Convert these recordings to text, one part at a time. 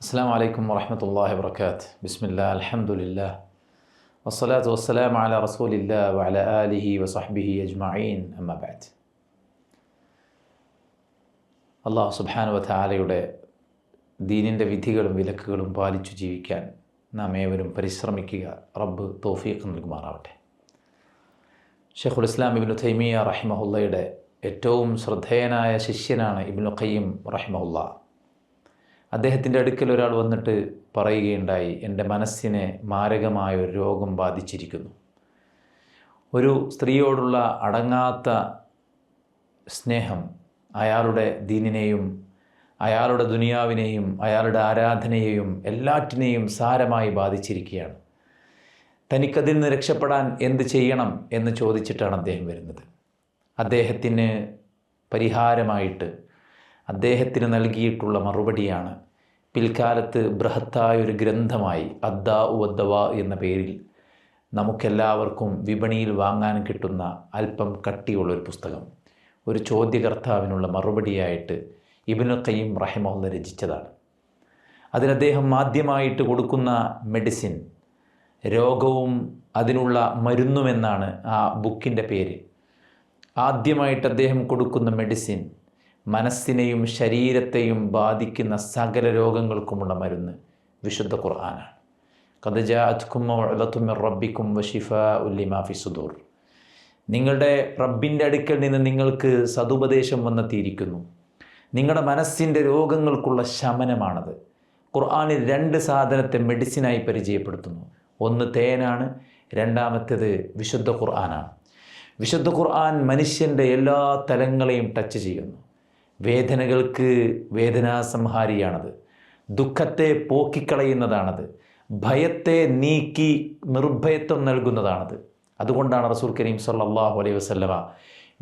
അസ്സാം വലൈക്കും വറഹമത്തല്ലാഹി വർക്കാത്ത് ബിസ്മില്ല അലഹമുല്ല വസ്സലാത്തു വസ്സലാം അല റസൂലില്ലാഹി വല അലിഹി വസഹ്ബിഹി അജ്മീൻ അമ്മബാദ് അള്ളാഹു സുബാനുവത്ത ആലയുടെ ദീനിന്റെ വിധികളും വിലക്കുകളും പാലിച്ചു ജീവിക്കാൻ നാം ഏവരും പരിശ്രമിക്കുക. റബ്ബ് തോഫീഖ് നൽകുമാറാവട്ടെ. ഷെഖുൽ ഇസ്ലാം ഇബിനു തൈമിയ റഹിമഹുല്ലയുടെ ഏറ്റവും ശ്രദ്ധേയനായ ശിഷ്യനാണ് ഇബിനു ഖയ്യം റഹിമഹുല്ല അദ്ദേഹത്തിന്റെ അടുക്കൽ ഒരാൾ വന്നിട്ട് പറയുകയുണ്ടായി എന്റെ മനസ്സിനെ മാരകമായ ഒരു രോഗം ബാധിച്ചിരിക്കുന്നു. ഒരു സ്ത്രീയോടുള്ള അടങ്ങാത്ത സ്നേഹം അയാളുടെ ദീനിനെയും അയാളുടെ ദുനിയാവിനെയും അയാളുടെ ആരാധനയെയും എല്ലാറ്റിനെയും സാരമായി ബാധിച്ചിരിക്കുകയാണ്. തനിക്കതിൽ നിന്ന് രക്ഷപ്പെടാൻ എന്ത് ചെയ്യണം എന്ന് ചോദിച്ചിട്ടാണ് അദ്ദേഹം വരുന്നത്. അദ്ദേഹത്തിന് പരിഹാരമായിട്ട് അദ്ദേഹത്തിന് നൽകിയിട്ടുള്ള മറുപടിയാണ് പിൽക്കാലത്ത് ബൃഹത്തായ ഒരു ഗ്രന്ഥമായി അദ്ദാ ഉദ്ദവ എന്ന പേരിൽ നമുക്കെല്ലാവർക്കും വിപണിയിൽ വാങ്ങാൻ കിട്ടുന്ന അല്പം കട്ടിയുള്ള ഒരു പുസ്തകം. ഒരു ചോദ്യകർത്താവിനുള്ള മറുപടിയായിട്ട് ഇബിനു കയ്യം റഹിമഹുല്ല രചിച്ചതാണ്. അതിനദ്ദേഹം ആദ്യമായിട്ട് കൊടുക്കുന്ന മെഡിസിൻ രോഗവും അതിനുള്ള മരുന്നുമെന്നാണ് ആ ബുക്കിന്റെ പേര്. ആദ്യമായിട്ട് അദ്ദേഹം കൊടുക്കുന്ന മെഡിസിൻ മനസ്സിനെയും ശരീരത്തെയും ബാധിക്കുന്ന സകല രോഗങ്ങൾക്കുമുള്ള മരുന്ന് വിശുദ്ധ ഖുർആനാണ്. കഥജാത്തും റബ്ബിക്കും വഷിഫ ഉല്ലിമാഫി സുദൂർ. നിങ്ങളുടെ റബ്ബിന്റെ അടുക്കൽ നിന്ന് നിങ്ങൾക്ക് സതുപദേശം വന്നെത്തിയിരിക്കുന്നു. നിങ്ങളുടെ മനസ്സിന്റെ രോഗങ്ങൾക്കുള്ള ശമനമാണത്. ഖുർആാനിൽ രണ്ട് സാധനത്തെ മെഡിസിനായി പരിചയപ്പെടുത്തുന്നു. ഒന്ന് തേനാണ് രണ്ടാമത്തേത് വിശുദ്ധ ഖുർആനാണ്. വിശുദ്ധ ഖുർആൻ മനുഷ്യന്റെ എല്ലാ തലങ്ങളെയും ടച്ച് ചെയ്യുന്നു. വേദനകൾക്ക് വേദനാസംഹാരിയാണത്. ദുഃഖത്തെ പോക്കിക്കളയുന്നതാണത്. ഭയത്തെ നീക്കി നിർഭയത്വം നൽകുന്നതാണത്. അതുകൊണ്ടാണ് റസൂൽ കരീം സല്ലാഹു അലൈഹി വസ്ലമ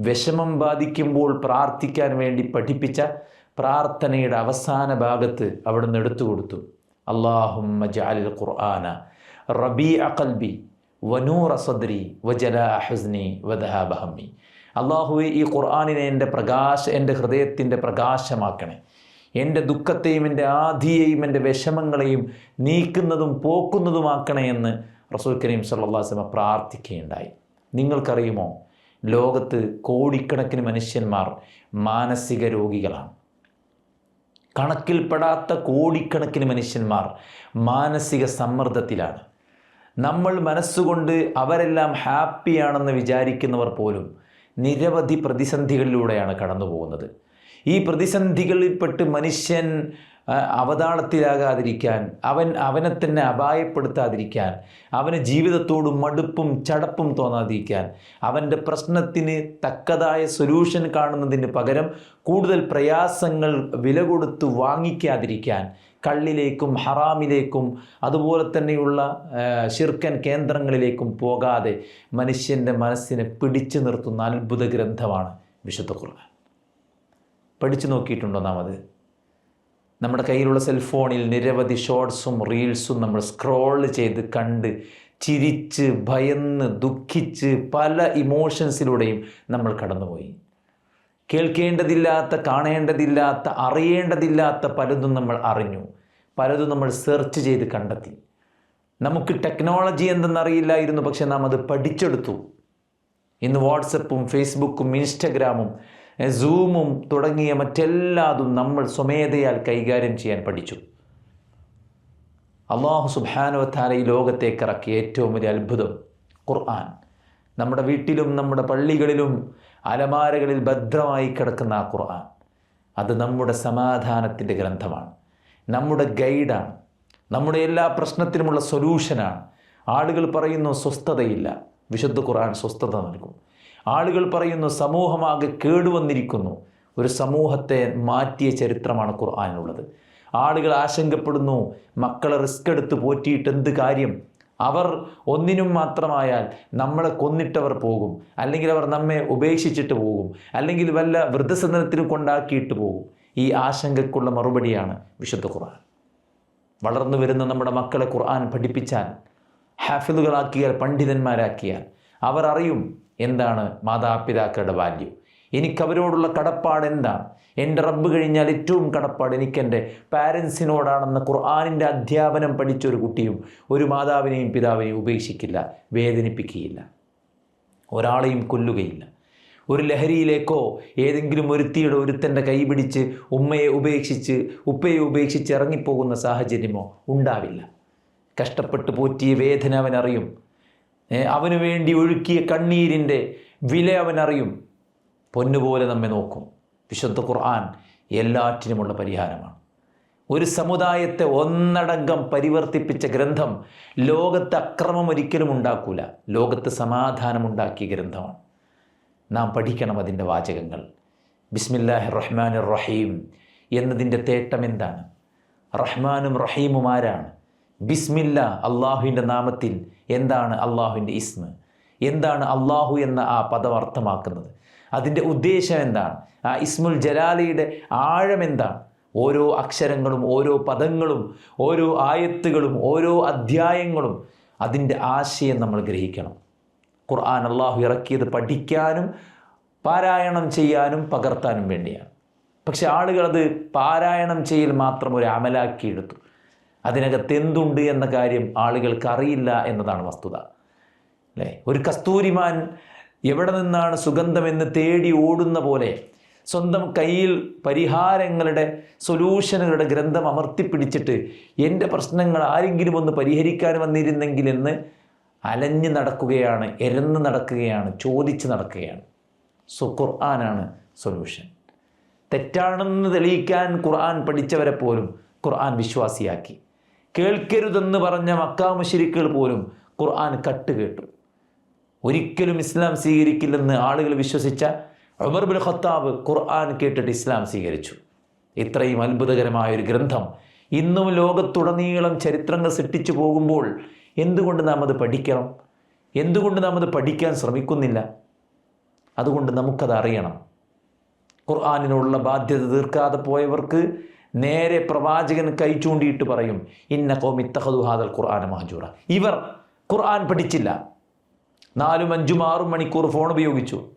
വിഷമം ബാധിക്കുമ്പോൾ പ്രാർത്ഥിക്കാൻ വേണ്ടി പഠിപ്പിച്ച പ്രാർത്ഥനയുടെ അവസാന ഭാഗത്ത് അവിടുന്ന് എടുത്തു കൊടുത്തു. അള്ളാഹുമ്മ ജാലിൽ ഖുർആന റബി അഖൽബി വനൂർ അസദ്രി വജല ഹുസ്നി വദഹാബഹമ്മി അള്ളാഹുവെ ഈ ഖുർആാനിനെ എന്റെ പ്രകാശ എന്റെ ഹൃദയത്തിന്റെ പ്രകാശമാക്കണേ. എന്റെ ദുഃഖത്തെയും എന്റെ ആധിയെയും എന്റെ വിഷമങ്ങളെയും നീക്കുന്നതും പോക്കുന്നതുമാക്കണേ എന്ന് റസൂൽ കരീം സല്ലാസ്ലമ പ്രാർത്ഥിക്കുകയുണ്ടായി. നിങ്ങൾക്കറിയുമോ? ലോകത്ത് കോടിക്കണക്കിന് മനുഷ്യന്മാർ മാനസിക രോഗികളാണ്. കണക്കിൽപ്പെടാത്ത കോടിക്കണക്കിന് മനുഷ്യന്മാർ മാനസിക സമ്മർദ്ദത്തിലാണ്. നമ്മൾ മനസ്സുകൊണ്ട് അവരെല്ലാം ഹാപ്പിയാണെന്ന് വിചാരിക്കുന്നവർ പോലും നിരവധി പ്രതിസന്ധികളിലൂടെയാണ് കടന്നു പോകുന്നത്. ഈ പ്രതിസന്ധികളിൽപ്പെട്ട് മനുഷ്യൻ അവതാളത്തിലാകാതിരിക്കാൻ അവൻ അവനെ തന്നെ അപായപ്പെടുത്താതിരിക്കാൻ അവന് ജീവിതത്തോട് മടുപ്പും ചടപ്പും തോന്നാതിരിക്കാൻ അവന്റെ പ്രശ്നത്തിന് തക്കതായ സൊല്യൂഷൻ കാണുന്നതിന് പകരം കൂടുതൽ പ്രയാസങ്ങൾ വില കൊടുത്ത് വാങ്ങിക്കാതിരിക്കാൻ കള്ളിലേക്കും ഹറാമിലേക്കും അതുപോലെ തന്നെയുള്ള ശിർക്കൻ കേന്ദ്രങ്ങളിലേക്കും പോകാതെ മനുഷ്യന്റെ മനസ്സിനെ പിടിച്ചു നിർത്തുന്ന അത്ഭുത ഗ്രന്ഥമാണ് വിശുദ്ധ ഖുർആൻ. പഠിച്ചു നോക്കിയിട്ടുണ്ടോ നാം അത് നമ്മുടെ കയ്യിലുള്ള സെൽഫോണിൽ നിരവധി ഷോർട്സും റീൽസും നമ്മൾ സ്ക്രോൾ ചെയ്ത് കണ്ട് ചിരിച്ച് ഭയന്ന് ദുഃഖിച്ച് പല ഇമോഷൻസിലൂടെയും നമ്മൾ കടന്നുപോയി. കേൾക്കേണ്ടതില്ലാത്ത കാണേണ്ടതില്ലാത്ത അറിയേണ്ടതില്ലാത്ത പലതും നമ്മൾ അറിഞ്ഞു. പലതും നമ്മൾ സെർച്ച് ചെയ്ത് കണ്ടെത്തി. നമുക്ക് ടെക്നോളജി എന്തെന്നറിയില്ലായിരുന്നു പക്ഷെ നാം അത് പഠിച്ചെടുത്തു. ഇന്ന് വാട്സപ്പും ഫേസ്ബുക്കും ഇൻസ്റ്റഗ്രാമും സൂമും തുടങ്ങിയ മറ്റെല്ലാതും നമ്മൾ സ്വമേധയാൽ കൈകാര്യം ചെയ്യാൻ പഠിച്ചു. അള്ളാഹു സുബാനുവത്താല ഈ ലോകത്തേക്കിറക്കിയ ഏറ്റവും വലിയ അത്ഭുതം ഖുർആൻ. നമ്മുടെ വീട്ടിലും നമ്മുടെ പള്ളികളിലും അലമാരകളിൽ ഭദ്രമായി കിടക്കുന്ന ആ ഖുർആൻ അത് നമ്മുടെ സമാധാനത്തിന്റെ ഗ്രന്ഥമാണ്. നമ്മുടെ ഗൈഡാണ്. നമ്മുടെ എല്ലാ പ്രശ്നത്തിനുമുള്ള സൊല്യൂഷനാണ്. ആളുകൾ പറയുന്നു സ്വസ്ഥതയില്ല. വിശുദ്ധ ഖുർആൻ സ്വസ്ഥത നൽകും. ആളുകൾ പറയുന്നു സമൂഹമാകെ കേടുവന്നിരിക്കുന്നു. ഒരു സമൂഹത്തെ മാറ്റിയ ചരിത്രമാണ് ഖുർആാനുള്ളത് ആളുകൾ ആശങ്കപ്പെടുന്നു. മക്കളെ റിസ്ക് എടുത്ത് പോറ്റിയിട്ട് എന്ത് കാര്യം? അവർ ഒന്നിനും മാത്രമായാൽ നമ്മളെ കൊന്നിട്ടവർ പോകും. അല്ലെങ്കിൽ അവർ നമ്മെ ഉപേക്ഷിച്ചിട്ട് പോകും. അല്ലെങ്കിൽ വല്ല വൃദ്ധസദനത്തിനും കൊണ്ടാക്കിയിട്ട് പോകും. ഈ ആശങ്കക്കുള്ള മറുപടിയാണ് വിശുദ്ധ ഖുർആൻ. വളർന്നു വരുന്ന നമ്മുടെ മക്കളെ ഖുർആൻ പഠിപ്പിച്ചാൽ ഹാഫിദുകളാക്കിയാൽ പണ്ഡിതന്മാരാക്കിയാൽ അവർ അറിയും എന്താണ് മാതാപിതാക്കളുടെ വാല്യൂ. എനിക്കവരോടുള്ള കടപ്പാട് എന്താണ് എന്റെ റബ്ബ് കഴിഞ്ഞാൽ ഏറ്റവും കടപ്പാട് എനിക്കെന്റെ പാരൻസിനോടാണെന്ന ഖുർആാനിന്റെ അധ്യാപനം പഠിച്ച ഒരു കുട്ടിയും ഒരു മാതാവിനെയും പിതാവിനെയും ഉപേക്ഷിക്കില്ല വേദനിപ്പിക്കുകയില്ല ഒരാളെയും കൊല്ലുകയില്ല. ഒരു ലഹരിയിലേക്കോ ഏതെങ്കിലും ഒരുത്തിയുടെ ഒരുത്തന്റെ കൈ പിടിച്ച് ഉമ്മയെ ഉപേക്ഷിച്ച് ഉപ്പയെ ഉപേക്ഷിച്ച് ഇറങ്ങിപ്പോകുന്ന സാഹചര്യമോ ഉണ്ടാവില്ല. കഷ്ടപ്പെട്ട് പോറ്റിയ വേദന അവനറിയും. അവനു വേണ്ടി ഒഴുക്കിയ കണ്ണീരിന്റെ വില അവനറിയും. പൊന്നുപോലെ നമ്മെ നോക്കും. വിശുദ്ധ ഖുർആൻ എല്ലാറ്റിനുമുള്ള പരിഹാരമാണ്. ഒരു സമുദായത്തെ ഒന്നടങ്കം പരിവർത്തിപ്പിച്ച ഗ്രന്ഥം ലോകത്ത് അക്രമം ഒരിക്കലും ഉണ്ടാക്കൂല. ലോകത്ത് സമാധാനമുണ്ടാക്കിയ ഗ്രന്ഥമാണ്. നാം പഠിക്കണം അതിന്റെ വാചകങ്ങൾ. ബിസ്മില്ലാഹി റഹ്മാൻ റഹീം എന്നതിന്റെ തേട്ടം എന്താണ്? റഹ്മാനും റഹീമും ആരാണ്? ബിസ്മില്ല അള്ളാഹുവിന്റെ നാമത്തിൽ എന്താണ് അള്ളാഹുവിന്റെ ഇസ്മ്? എന്താണ് അള്ളാഹു എന്ന ആ പദം അർത്ഥമാക്കുന്നത്? അതിന്റെ ഉദ്ദേശം എന്താണ്? ആ ഇസ്മുൽ ജലാലിയുടെ ആഴം എന്താണ്? ഓരോ അക്ഷരങ്ങളും ഓരോ പദങ്ങളും ഓരോ ആയത്തുകളും ഓരോ അധ്യായങ്ങളും അതിന്റെ ആശയം നമ്മൾ ഗ്രഹിക്കണം. ഖുർആൻ അള്ളാഹു ഇറക്കിയത് പഠിക്കാനും പാരായണം ചെയ്യാനും പകർത്താനും വേണ്ടിയാണ്. പക്ഷെ ആളുകൾ അത് പാരായണം ചെയ്യൽ മാത്രം ഒരു അമലാക്കിയെടുത്തു അതിനകത്ത് എന്തുണ്ട് എന്ന കാര്യം ആളുകൾക്ക് അറിയില്ല എന്നതാണ് വസ്തുത. അല്ലേ? ഒരു കസ്തൂരിമാൻ എവിടെ നിന്നാണ് സുഗന്ധമെന്ന് തേടി ഓടുന്ന പോലെ സ്വന്തം കയ്യിൽ പരിഹാരങ്ങളുടെ സൊല്യൂഷനുകളുടെ ഗ്രന്ഥം അമർത്തിപ്പിടിച്ചിട്ട് എന്റെ പ്രശ്നങ്ങൾ ആരെങ്കിലും ഒന്ന് പരിഹരിക്കാൻ വന്നിരുന്നെങ്കിൽ എന്ന് അലഞ്ഞ് നടക്കുകയാണ് എരന്ന് നടക്കുകയാണ് ചോദിച്ച് നടക്കുകയാണ്. സോ ഖുർആനാണ് സൊല്യൂഷൻ തെറ്റാണെന്ന് തെളിയിക്കാൻ ഖുർആൻ പഠിച്ചവരെ പോലും ഖുർആൻ വിശ്വാസിയാക്കി. കേൾക്കരുതെന്ന് പറഞ്ഞ മക്കാ മുശരിക്കുകൾ പോലും ഖുർആൻ കട്ട് കേട്ടു. ഒരിക്കലും ഇസ്ലാം സ്വീകരിക്കില്ലെന്ന് ആളുകൾ വിശ്വസിച്ച ഉമർ ബിൻ ഖത്താബ് ഖുർആൻ കേട്ടിട്ട് ഇസ്ലാം സ്വീകരിച്ചു. ഇത്രയും അത്ഭുതകരമായ ഒരു ഗ്രന്ഥം ഇന്നും ലോകത്തുടനീളം ചരിത്രങ്ങൾ സൃഷ്ടിച്ചു പോകുമ്പോൾ എന്തുകൊണ്ട് നാം അത് പഠിക്കണം? എന്തുകൊണ്ട് നാം അത് പഠിക്കാൻ ശ്രമിക്കുന്നില്ല? അതുകൊണ്ട് നമുക്കത് അറിയണം. ഖുർആാനിനുള്ള ബാധ്യത തീർക്കാതെ പോയവർക്ക് നേരെ പ്രവാചകൻ കൈ ചൂണ്ടിയിട്ട് പറയും ഇന്ന കോമിത്തഹദു ഹാദൽ ഖുർആൻ മഹജൂറ. ഇവർ ഖുർആൻ പഠിച്ചില്ല. നാലും അഞ്ചും ആറും മണിക്കൂർ ഫോൺ ഉപയോഗിച്ചു.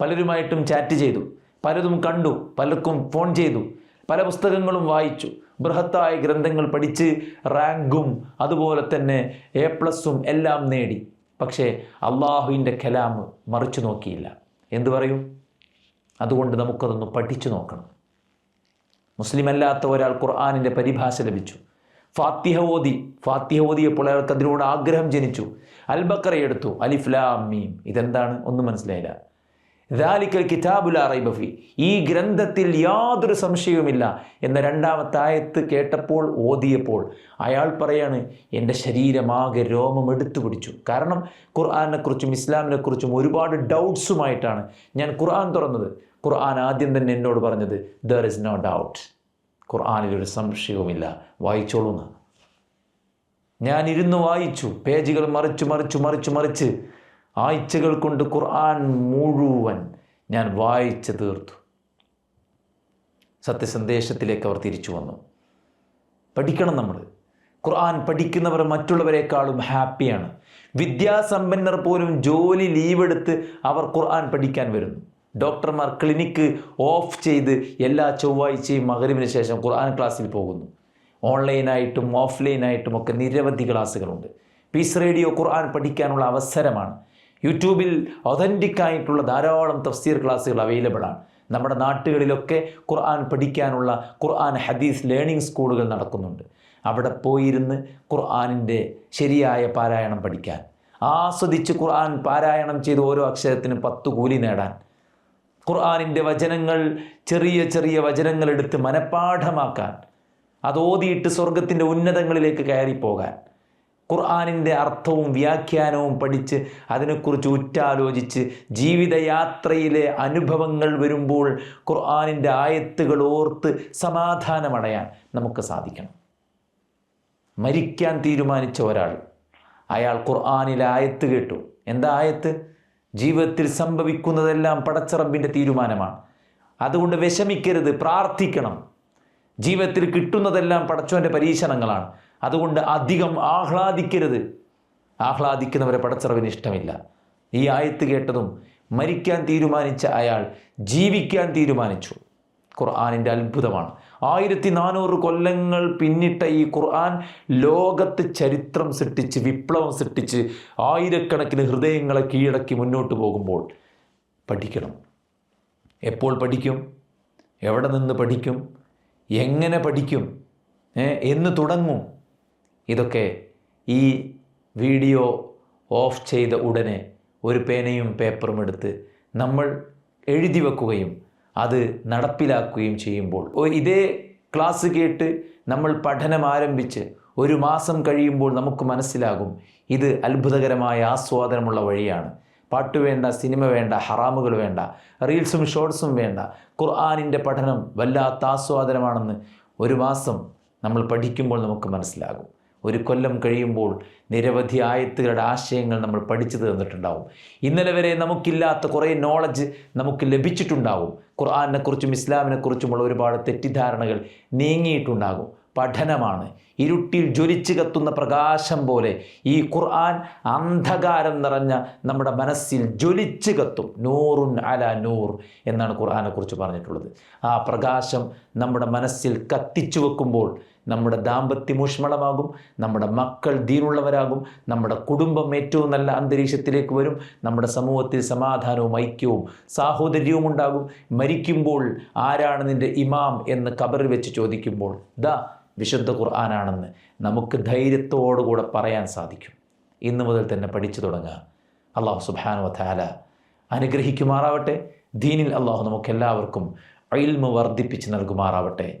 പലരുമായിട്ടും ചാറ്റ് ചെയ്തു. പലതും കണ്ടു. പലർക്കും ഫോൺ ചെയ്തു. പല പുസ്തകങ്ങളും വായിച്ചു. ബൃഹത്തായ ഗ്രന്ഥങ്ങൾ പഠിച്ച് റാങ്കും അതുപോലെ തന്നെ എ പ്ലസും എല്ലാം നേടി. പക്ഷേ അള്ളാഹുവിന്റെ കലാം മറിച്ചു നോക്കിയില്ല. എന്തു പറയും? അതുകൊണ്ട് നമുക്കതൊന്ന് പഠിച്ചു നോക്കണം. മുസ്ലിമല്ലാത്ത ഒരാൾ ഖുർആാനിന്റെ പരിഭാഷ ലഭിച്ചു. ഫാത്തിഹ ഓതി ഫാത്തിഹ ഓതിയപ്പോൾ അയാൾക്ക് അതിനോട് ആഗ്രഹം ജനിച്ചു. അൽബക്കറ എടുത്തു. അലിഫ്ലാമീം ഇതെന്താണ്? ഒന്നും മനസ്സിലായില്ല. ദാലിക്കൽ കിതാബുല റൈബഫി ഈ ഗ്രന്ഥത്തിൽ യാതൊരു സംശയവുമില്ല എന്ന രണ്ടാമത്തെ ആയത്ത് കേട്ടപ്പോൾ ഓതിയപ്പോൾ അയാൾ പറയാണ് എന്റെ ശരീരമാകെ രോമം എടുത്തു പിടിച്ചു. കാരണം ഖുർആാനെക്കുറിച്ചും ഇസ്ലാമിനെക്കുറിച്ചും ഒരുപാട് ഡൗട്ട്സുമായിട്ടാണ് ഞാൻ ഖുർആൻ തുറന്നത്. ഖുർആൻ ആദ്യം തന്നെ എന്നോട് പറഞ്ഞത് ദർ ഇസ് നോ ഡൗട്ട് ഖുർആാനിലൊരു സംശയവുമില്ല. വായിച്ചോളൂ എന്നാണ് ഞാൻ ഇരുന്ന് വായിച്ചു. പേജുകൾ മറിച്ചു മറിച്ചു മറിച്ചു മറിച്ച് ആഴ്ചകൾ കൊണ്ട് ഖുർആൻ മുഴുവൻ ഞാൻ വായിച്ച് തീർത്തു. സത്യസന്ദേശത്തിലേക്ക് അവർ തിരിച്ചു വന്നു. പഠിക്കണം നമ്മൾ ഖുർആൻ പഠിക്കുന്നവർ മറ്റുള്ളവരെക്കാളും ഹാപ്പിയാണ്. വിദ്യാസമ്പന്നർ പോലും ജോലി ലീവെടുത്ത് അവർ ഖുർആൻ പഠിക്കാൻ വരുന്നു. ഡോക്ടർമാർ ക്ലിനിക്ക് ഓഫ് ചെയ്ത് എല്ലാ ചൊവ്വാഴ്ചയും മകരവിന് ശേഷം ഖുർആൻ ക്ലാസ്സിൽ പോകുന്നു. ഓൺലൈനായിട്ടും ഓഫ്ലൈനായിട്ടും ഒക്കെ നിരവധി ക്ലാസ്സുകളുണ്ട്. പീസ് റേഡിയോ ഖുർആൻ പഠിക്കാനുള്ള അവസരമാണ്. യൂട്യൂബിൽ ഒതന്റിക്കായിട്ടുള്ള ധാരാളം തഫ്സീർ ക്ലാസ്സുകൾ അവൈലബിൾ ആണ്. നമ്മുടെ നാട്ടുകളിലൊക്കെ ഖുർആൻ പഠിക്കാനുള്ള ഖുർആൻ ഹദീസ് ലേണിംഗ് സ്കൂളുകൾ നടക്കുന്നുണ്ട്. അവിടെ പോയിരുന്ന് ഖുർആനിന്റെ ശരിയായ പാരായണം പഠിക്കാൻ. ആസ്വദിച്ച് ഖുർആൻ പാരായണം ചെയ്ത് ഓരോ അക്ഷരത്തിനും പത്ത് കൂലി നേടാൻ. ഖുർആനിന്റെ വചനങ്ങൾ ചെറിയ ചെറിയ വചനങ്ങൾ എടുത്ത് മനഃപ്പാഠമാക്കാൻ അത് ഓതിയിട്ട് സ്വർഗത്തിന്റെ ഉന്നതങ്ങളിലേക്ക് കയറിപ്പോകാൻ ഖുർആാനിന്റെ അർത്ഥവും വ്യാഖ്യാനവും പഠിച്ച് അതിനെക്കുറിച്ച് ഉറ്റാലോചിച്ച് ജീവിതയാത്രയിലെ അനുഭവങ്ങൾ വരുമ്പോൾ ഖുർആാനിന്റെ ആയത്തുകൾ ഓർത്ത് സമാധാനമടയാൻ നമുക്ക് സാധിക്കണം. മരിക്കാൻ തീരുമാനിച്ച ഒരാൾ അയാൾ ഖുർആാനിലെ ആയത്ത് കേട്ടു. എന്താ ആയത്ത്? ജീവിതത്തിൽ സംഭവിക്കുന്നതെല്ലാം പടച്ചറമ്പിന്റെ തീരുമാനമാണ്. അതുകൊണ്ട് വിഷമിക്കരുത് പ്രാർത്ഥിക്കണം. ജീവിതത്തിൽ കിട്ടുന്നതെല്ലാം പടച്ചോന്റെ പരീക്ഷണങ്ങളാണ്. അതുകൊണ്ട് അധികം ആഹ്ലാദിക്കരുത്. ആഹ്ലാദിക്കുന്നവരെ പടച്ചറവിന് ഇഷ്ടമില്ല. ഈ ആയത്ത് കേട്ടതും മരിക്കാൻ തീരുമാനിച്ച അയാൾ ജീവിക്കാൻ തീരുമാനിച്ചു. ഖുർആാനിന്റെ അത്ഭുതമാണ്. ആയിരത്തി നാനൂറ് കൊല്ലങ്ങൾ പിന്നിട്ട ഈ ഖുർആൻ ലോകത്ത് ചരിത്രം സൃഷ്ടിച്ച് വിപ്ലവം സൃഷ്ടിച്ച് ആയിരക്കണക്കിന് ഹൃദയങ്ങളെ കീഴടക്കി മുന്നോട്ട് പോകുമ്പോൾ പഠിക്കണം. എപ്പോൾ പഠിക്കും? എവിടെ നിന്ന് പഠിക്കും? എങ്ങനെ പഠിക്കും? എന്ന് തുടങ്ങും. ഇതൊക്കെ ഈ വീഡിയോ ഓഫ് ചെയ്ത ഉടനെ ഒരു പേനയും പേപ്പറും എടുത്ത് നമ്മൾ എഴുതി വെക്കുകയും അത് നടപ്പിലാക്കുകയും ചെയ്യുമ്പോൾ. ഇതേ ക്ലാസ് കേട്ട് നമ്മൾ പഠനം ആരംഭിച്ച് ഒരു മാസം കഴിയുമ്പോൾ നമുക്ക് മനസ്സിലാകും ഇത് അത്ഭുതകരമായ ആസ്വാദനമുള്ള വഴിയാണ്. പാട്ട് വേണ്ട സിനിമ വേണ്ട ഹറാമുകൾ വേണ്ട റീൽസും ഷോർട്സും വേണ്ട ഖുർആാനിന്റെ പഠനം വല്ലാത്ത ആസ്വാദനമാണെന്ന് ഒരു മാസം നമ്മൾ പഠിക്കുമ്പോൾ നമുക്ക് മനസ്സിലാകും. ഒരു കൊല്ലം കഴിയുമ്പോൾ നിരവധി ആയത്തുകളുടെ ആശയങ്ങൾ നമ്മൾ പഠിച്ചു തീർന്നിട്ടുണ്ടാവും ഇന്നലെ വരെ നമുക്കില്ലാത്ത കുറേ നോളജ് നമുക്ക് ലഭിച്ചിട്ടുണ്ടാവും. ഖുർആാനിനെക്കുറിച്ചും ഇസ്ലാമിനെക്കുറിച്ചുമുള്ള ഒരുപാട് തെറ്റിദ്ധാരണകൾ നീങ്ങിയിട്ടുണ്ടാകും. പഠനമാണ്. ഇരുട്ടിൽ ജ്വലിച്ചു കത്തുന്ന പ്രകാശം പോലെ ഈ ഖുർആൻ അന്ധകാരം നിറഞ്ഞ നമ്മുടെ മനസ്സിൽ ജ്വലിച്ച് കത്തും. നൂറുൻ അല നൂർ എന്നാണ് ഖുർആാനെക്കുറിച്ച് പറഞ്ഞിട്ടുള്ളത്. ആ പ്രകാശം നമ്മുടെ മനസ്സിൽ കത്തിച്ചു വെക്കുമ്പോൾ നമ്മുടെ ദാമ്പത്യം ഊഷ്മളമാകും നമ്മുടെ മക്കൾ ദീനുള്ളവരാകും നമ്മുടെ കുടുംബം ഏറ്റവും നല്ല അന്തരീക്ഷത്തിലേക്ക് വരും നമ്മുടെ സമൂഹത്തിൽ സമാധാനവും ഐക്യവും സാഹോദര്യവും ഉണ്ടാകും. മരിക്കുമ്പോൾ ആരാണ് നിന്റെ ഇമാം എന്ന് കബറിൽ വെച്ച് ചോദിക്കുമ്പോൾ ദ വിശുദ്ധ ഖുർആാനാണെന്ന് നമുക്ക് ധൈര്യത്തോടുകൂടെ പറയാൻ സാധിക്കും. ഇന്നു മുതൽ തന്നെ പഠിച്ചു തുടങ്ങുക. അള്ളാഹു സുബാനു വത്താല അനുഗ്രഹിക്കുമാറാവട്ടെ. ദീനിൽ അള്ളാഹു നമുക്കെല്ലാവർക്കും അയിൽമ വർദ്ധിപ്പിച്ച് നൽകുമാറാവട്ടെ.